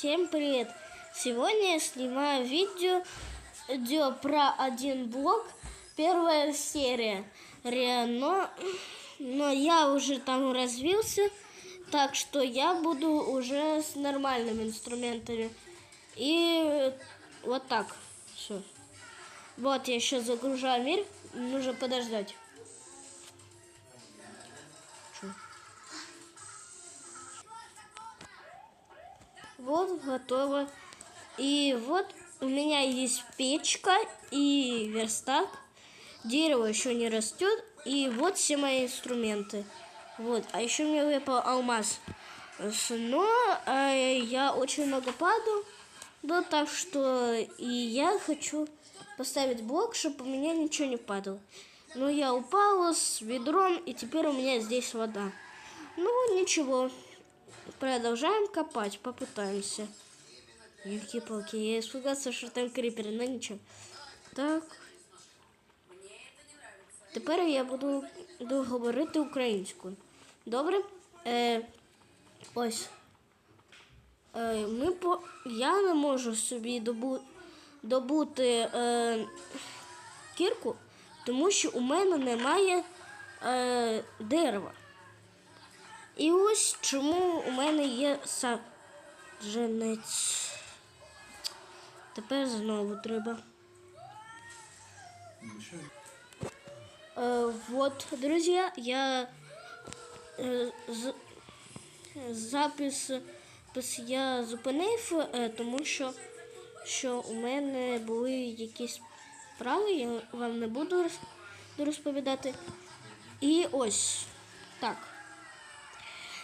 Всем привет! Сегодня я снимаю видео, видео про один блок, первая серия. Но, но я уже там развился, так что я буду уже с нормальными инструментами. И вот так. Все. Вот я сейчас загружаю мир, нужно подождать. Чё? Вот, готово. И вот у меня есть печка и верстак. Дерево еще не растет. И вот все мои инструменты. Вот. А еще мне выпал алмаз. Но э, я очень много падаю. Да, так что и я хочу поставить блок, чтобы у меня ничего не падало. Но я упала с ведром, и теперь у меня здесь вода. Ну, ничего. Продолжаем копать, попытаемся. Елки-палки, я испугался, что там крипер, но ничего. Так. Тепер я буду, буду говорити українською. Добре? Е, ось. Е, ми по... Я не можу собі добу... добути е, кірку, тому що у мене немає е, дерева. І ось чому у мене є саджанець. Тепер знову треба. Е, вот, друзі, я е, з, запис, запис я зупинив, е, тому що, що у мене були якісь справи, я вам не буду розповідати. І ось так.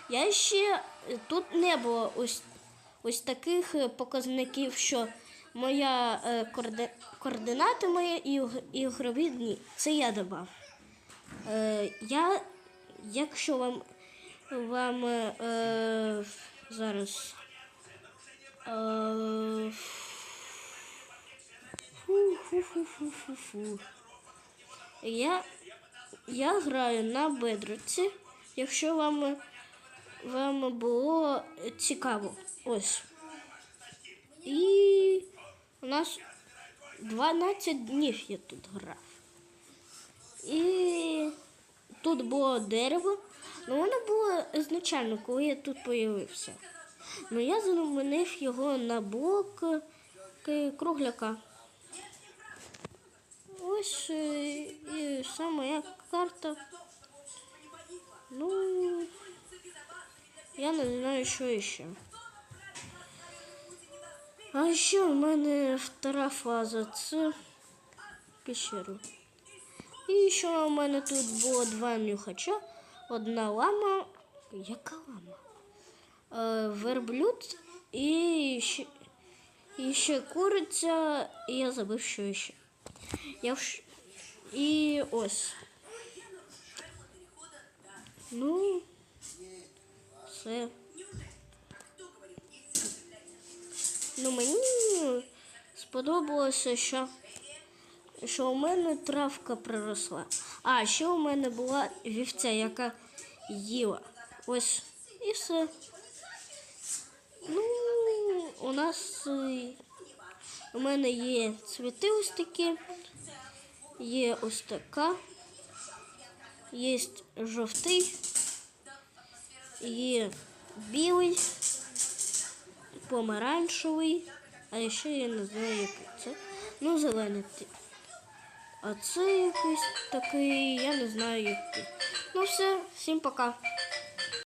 Я ще тут не було ось, ось таких е, показників, що моя е, коорди, координати мої ігрові дні. Це я додав. Е, я, якщо вам, вам е, е, зараз. Е, фу-фу-фу-фу-фу-фу. Я, я граю на бедроці, якщо вам, вам було цікаво. Ось. І у нас 12 днів я тут грав. І тут було дерево, ну воно було ізначально, коли я тут появився. Ну я замінив його на блок кругляка. Ось е, і вся моя карта. Ну, я не знаю, що ще. А ще в мене втора фаза це пещеру. І ще у мене тут було два нюхача, одна лама. Яка лама? Е, верблюд і ще, і ще куриця, і я забув, що ще. Я вш... І ось. Ну, все. Ну, мені сподобалося, що, що у мене травка проросла. А, ще у мене була вівця, яка їла. Ось і все. Ну, у нас е, у мене є цвіти ось такі, є ось така, є жовтий, є білий, помаранчевий, а ще я не знаю, який це. Ну, зелений. А це якийсь такий, я не знаю який. Ну все, всім пока.